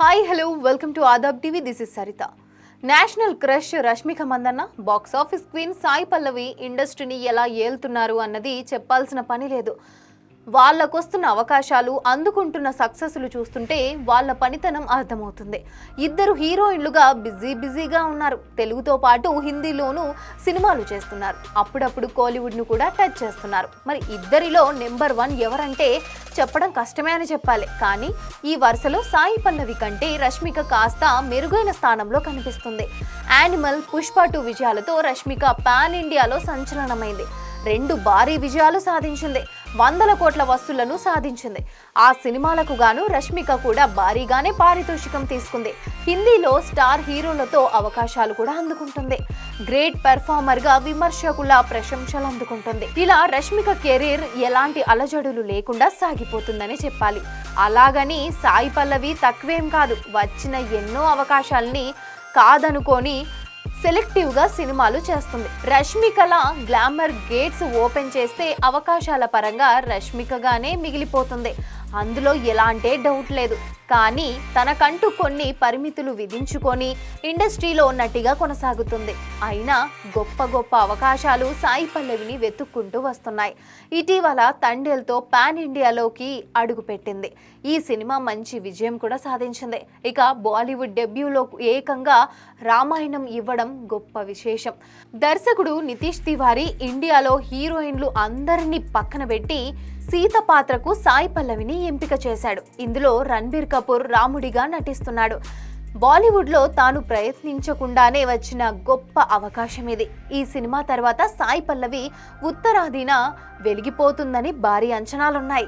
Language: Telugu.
Hi hello welcome to Aadab TV this is Sarita national crush Rashmika Mandanna box office queen Sai Pallavi ఇండస్ట్రీని ఎలా ఏలుతున్నారు అన్నది చెప్పాల్సిన పని లేదు. వాళ్ళకొస్తున్న అవకాశాలు అందుకుంటున్న సక్సెస్లు చూస్తుంటే వాళ్ళ పనితనం అర్థమవుతుంది. ఇద్దరు హీరోయిన్లుగా బిజీ బిజీగా ఉన్నారు. తెలుగుతో పాటు హిందీలోనూ సినిమాలు చేస్తున్నారు. అప్పుడప్పుడు కోలీవుడ్ను కూడా టచ్ చేస్తున్నారు. మరి ఇద్దరిలో నెంబర్ వన్ ఎవరంటే చెప్పడం కష్టమే అని చెప్పాలి. కానీ ఈ వరుసలో సాయి పల్లవి కంటే రష్మిక కాస్త మెరుగైన స్థానంలో కనిపిస్తుంది. యానిమల్ పుష్ప టూ విజయాలతో రష్మిక పాన్ ఇండియాలో సంచలనమైంది. రెండు భారీ విజయాలు సాధించింది. వందల కోట్ల వస్తువులను సాధించింది. ఆ సినిమాలకు గాను రష్మిక కూడా భారీగానే పారితోషికం తీసుకుంది. హిందీలో స్టార్ హీరోలతో అవకాశాలు కూడా అందుకుంటుంది. గ్రేట్ పెర్ఫార్మర్గా విమర్శకుల ప్రశంసలు అందుకుంటుంది. ఇలా రష్మిక కెరీర్ ఎలాంటి అలజడులు లేకుండా సాగిపోతుందని చెప్పాలి. అలాగని సాయి పల్లవి తక్కువేం కాదు. వచ్చిన ఎన్నో అవకాశాల్ని కాదనుకొని సెలెక్టివ్గా సినిమాలు చేస్తుంది. రష్మికల గ్లామర్ గేట్స్ ఓపెన్ చేస్తే అవకాశాల పరంగా రష్మికగానే మిగిలిపోతుంది. అందులో ఎలాంటి డౌట్ లేదు. కానీ తనకంటూ కొన్ని పరిమితులు విధించుకొని ఇండస్ట్రీలో నటిగా కొనసాగుతుంది. అయినా గొప్ప గొప్ప అవకాశాలు సాయి పల్లవిని వెతుక్కుంటూ వస్తున్నాయి. ఇటీవల తండేల్తో పాన్ ఇండియాలోకి అడుగుపెట్టింది. ఈ సినిమా మంచి విజయం కూడా సాధించింది. ఇక బాలీవుడ్ డెబ్యూలో ఏకంగా రామాయణం ఇవ్వడం గొప్ప విశేషం. దర్శకుడు నితీష్ తివారీ ఇండియాలో హీరోయిన్లు అందరినీ పక్కన పెట్టి సీత పాత్రకు సాయి పల్లవిని ఎంపిక చేశాడు. ఇందులో రణబీర్ కపూర్ రాముడిగా నటిస్తున్నాడు. బాలీవుడ్లో తాను ప్రయత్నించకుండానే వచ్చిన గొప్ప అవకాశం ఇది. ఈ సినిమా తర్వాత సాయి పల్లవి ఉత్తరాదిన వెలిగిపోతుందని భారీ అంచనాలున్నాయి.